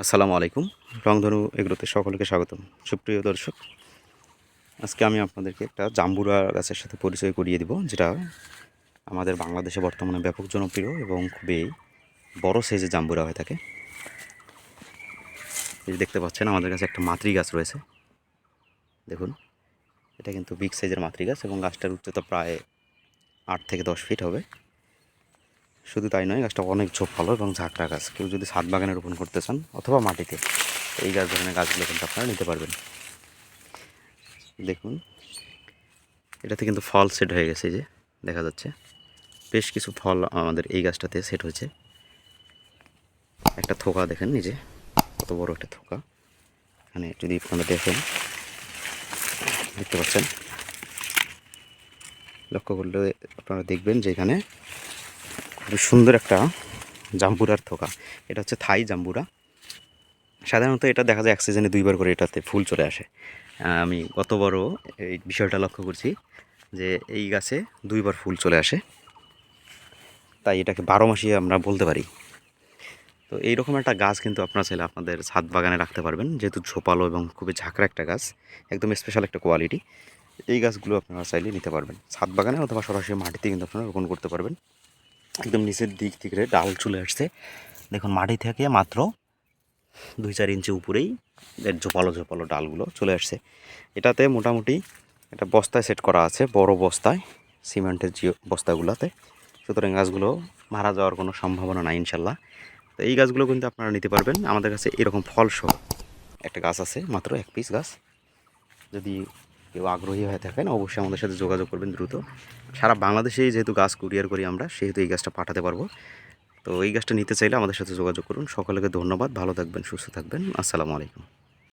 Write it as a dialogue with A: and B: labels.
A: আসসালামু আলাইকুম। রংধনু এগুলোতে সকলকে স্বাগতম। সুপ্রিয় দর্শক, আজকে আমি আপনাদেরকে একটা জাম্বুরা গাছের সাথে পরিচয় করিয়ে দিব, যেটা আমাদের বাংলাদেশে বর্তমানে ব্যাপক জনপ্রিয় এবং খুবই বড় সাইজের জাম্বুরা হয়ে থাকে। এই দেখতে পাচ্ছেন, আমাদের কাছে একটা মাতৃ গাছ রয়েছে। দেখুন, এটা কিন্তু বিগ সাইজের মাতৃ গাছ এবং গাছটার উচ্চতা প্রায় আট থেকে দশ ফিট হবে। শুধু তাই নয়, গাছটা অনেক ঝোপালো এবং ঝাঁকড়া গাছ। কেউ যদি ছাদ বাগানে রোপণ করতে চান অথবা মাটিতে, এই গাছ ধরনের গাছগুলো কিন্তু আপনারা নিতে পারবেন। দেখুন, এটাতে কিন্তু ফল সেট হয়ে গেছে যে, দেখা যাচ্ছে। বেশ কিছু ফল আমাদের এই গাছটাতে সেট হয়েছে। একটা থোকা দেখেন নিজে কত বড় একটা থোকা। এখানে যদি আপনারা দেখেন, দেখতে পাচ্ছেন? লক্ষ্য করলে আপনারা দেখবেন যে এখানে সুন্দর একটা জাম্বুরার থোকা। এটা হচ্ছে থাই জাম্বুরা। সাধারণত এটা দেখা যায় এক সিজনে দুইবার করে এটাতে ফুল চলে আসে। আমি গতবারও এই বিষয়টা লক্ষ্য করছি যে এই গাছে দুইবার ফুল চলে আসে। তাই এটাকে বারো মাসই আমরা বলতে পারি। তো এইরকম একটা গাছ কিন্তু আপনারা চাইলে আপনাদের ছাদ বাগানে রাখতে পারবেন। যেহেতু ঝোপালো এবং খুবই ঝাঁকড়া একটা গাছ, একদম স্পেশাল একটা কোয়ালিটি এই গাছগুলো আপনারা চাইলে নিতে পারবেন। ছাদ বাগানে অথবা সরাসরি মাটিতে কিন্তু আপনারা রোপণ করতে পারবেন। একদম নিচের দিক থেকে ডাল চলে আসছে। দেখুন, মাটি থেকে মাত্র দুই চার ইঞ্চি উপরেই ঝোপালো ঝোপালো ডালগুলো চলে আসছে। এটাতে মোটামুটি একটা বস্তায় সেট করা আছে, বড় বস্তায়, সিমেন্টের যে বস্তাগুলোতে। সুতরাং গাছগুলো মারা যাওয়ার কোনো সম্ভাবনা নাই ইনশাল্লাহ। তো এই গাছগুলো কিন্তু আপনারা নিতে পারবেন। আমাদের কাছে এরকম ফলসহ একটা গাছ আছে, মাত্র এক পিস গাছ। যদি কেউ আগ্রহী হয়ে থাকেন, অবশ্যই আমাদের সাথে যোগাযোগ করবেন দ্রুত। সারা বাংলাদেশেই যেহেতু গাছ কুরিয়ার করি আমরা, সেহেতু এই গাছটা পাঠাতে পারব। তো এই গাছটা নিতে চাইলে আমাদের সাথে যোগাযোগ করুন। সকলকে ধন্যবাদ, ভালো থাকবেন, সুস্থ থাকবেন। আসসালামু আলাইকুম।